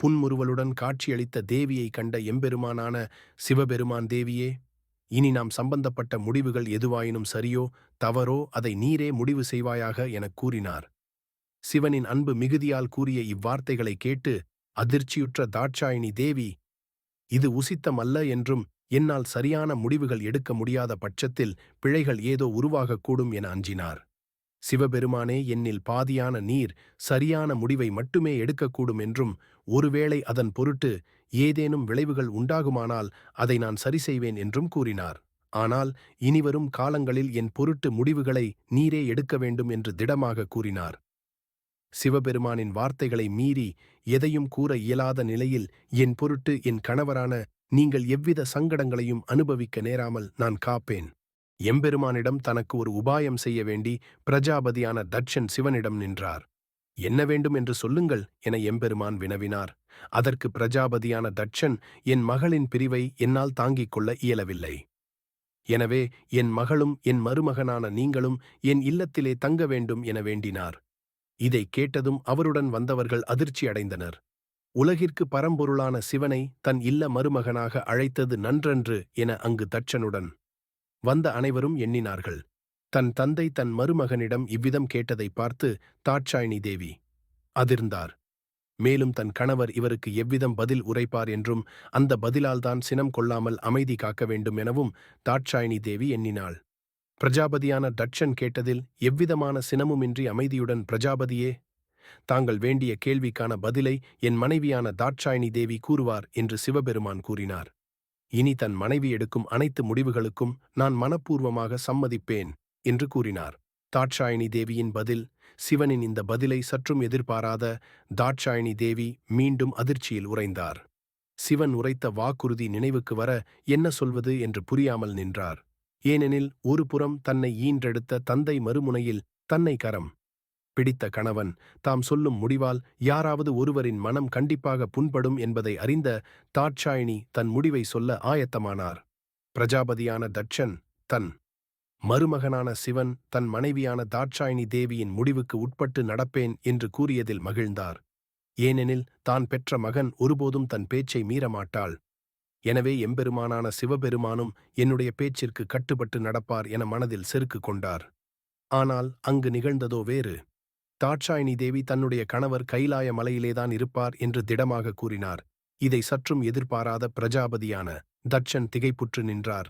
புன்முறுவலுடன் காட்சியளித்த தேவியை கண்ட எம்பெருமானான சிவபெருமான் தேவியே இனி நாம் சம்பந்தப்பட்ட முடிவுகள் எதுவாயினும் சரியோ தவறோ அதை நீரே முடிவு செய்வாயாக எனக் கூறினார். சிவனின் அன்பு மிகுதியால் கூறிய இவ்வார்த்தைகளை கேட்டு அதிர்ச்சியுற்ற தாட்சாயினி தேவி இது உசித்தமல்ல என்றும் என்னால் சரியான முடிவுகள் எடுக்க முடியாத பட்சத்தில் பிழைகள் ஏதோ உருவாகக்கூடும் என அஞ்சினார். சிவபெருமானே என்னில் பாதியான நீர் சரியான முடிவை மட்டுமே எடுக்கக்கூடும் என்றும் ஒருவேளை அதன் பொருட்டு ஏதேனும் விளைவுகள் உண்டாகுமானால் அதை நான் சரி செய்வேன் என்றும் கூறினார். ஆனால் இனிவரும் காலங்களில் என் பொருட்டு முடிவுகளை நீரே எடுக்க வேண்டும் என்று திடமாக கூறினார். சிவபெருமானின் வார்த்தைகளை மீறி எதையும் கூற இயலாத நிலையில் என் பொருட்டு என் கணவரான நீங்கள் எவ்வித சங்கடங்களையும் அனுபவிக்க நேராமல் நான் காப்பேன். எம்பெருமானிடம் தனக்கு ஒரு உபாயம் செய்ய வேண்டி பிரஜாபதியான தட்சன் சிவனிடம் நின்றார். என்ன வேண்டும் என்று சொல்லுங்கள் என எம்பெருமான் வினவினார். அதற்கு பிரஜாபதியான தட்சன் என் மகளின் பிரிவை என்னால் தாங்கிக் கொள்ள இயலவில்லை. எனவே என் மகளும் என் மருமகனான நீங்களும் என் இல்லத்திலே தங்க வேண்டும் என வேண்டினார். இதை கேட்டதும் அவருடன் வந்தவர்கள் அதிர்ச்சி அடைந்தனர். உலகிற்கு பரம்பொருளான சிவனை தன் இல்ல மருமகனாக அழைத்தது நன்றன்று என அங்கு தட்சனுடன் வந்த அனைவரும் எண்ணினார்கள். தன் தந்தை தன் மருமகனிடம் இவ்விதம் கேட்டதை பார்த்து தாட்சாயினி தேவி அதிர்ந்தார். மேலும் தன் கணவர் இவருக்கு எவ்விதம் பதில் உரைப்பார் என்றும் அந்த பதிலால்தான் சினம் கொள்ளாமல் அமைதி காக்க வேண்டும் எனவும் தாட்சாயினி தேவி எண்ணினாள். பிரஜாபதியான டட்சன் கேட்டதில் எவ்விதமான சினமுமின்றி அமைதியுடன் பிரஜாபதியே தாங்கள் வேண்டிய கேள்விக்கான பதிலை என் மனைவியான தாட்சாயினி தேவி கூறுவார் என்று சிவபெருமான் கூறினார். இனி தன் மனைவி எடுக்கும் அனைத்து முடிவுகளுக்கும் நான் மனப்பூர்வமாக சம்மதிப்பேன் என்று கூறினார். தாட்சாயினி தேவியின் பதில் சிவனின் இந்த பதிலை சற்றும் எதிர்பாராத தாட்சாயினி தேவி மீண்டும் அதிர்ச்சியில் உறைந்தார். சிவன் உரைத்த வாக்குறுதி நினைவுக்கு வர என்ன சொல்வது என்று புரியாமல் நின்றார். ஏனெனில் ஒரு புறம் தன்னை ஈன்றெடுத்த தந்தை மறுமுனையில் தன்னை கரம். பிடித்த கணவன் தாம் சொல்லும் முடிவால் யாராவது ஒருவரின் மனம் கண்டிப்பாக புண்படும் என்பதை அறிந்த தாட்சாயினி தன் முடிவை சொல்ல ஆயத்தமானார். பிரஜாபதியான தட்சன் தன் மருமகனான சிவன் தன் மனைவியான தாட்சாயினி தேவியின் முடிவுக்கு உட்பட்டு நடப்பேன் என்று கூறியதில் மகிழ்ந்தார். ஏனெனில் தான் பெற்ற மகன் ஒருபோதும் தன் பேச்சை மீறமாட்டாள். எனவே எம்பெருமானான சிவபெருமானும் என்னுடைய பேச்சிற்கு கட்டுப்பட்டு நடப்பார் என மனதில் செருக்கு கொண்டார். ஆனால் அங்கு நிகழ்ந்ததோ வேறு. தாட்சாயினி தேவி தன்னுடைய கணவர் கைலாய மலையிலேதான் இருப்பார் என்று திடமாக கூறினார். இதை சற்றும் எதிர்பாராத பிரஜாபதியான தட்சன் திகைப்புற்று நின்றார்.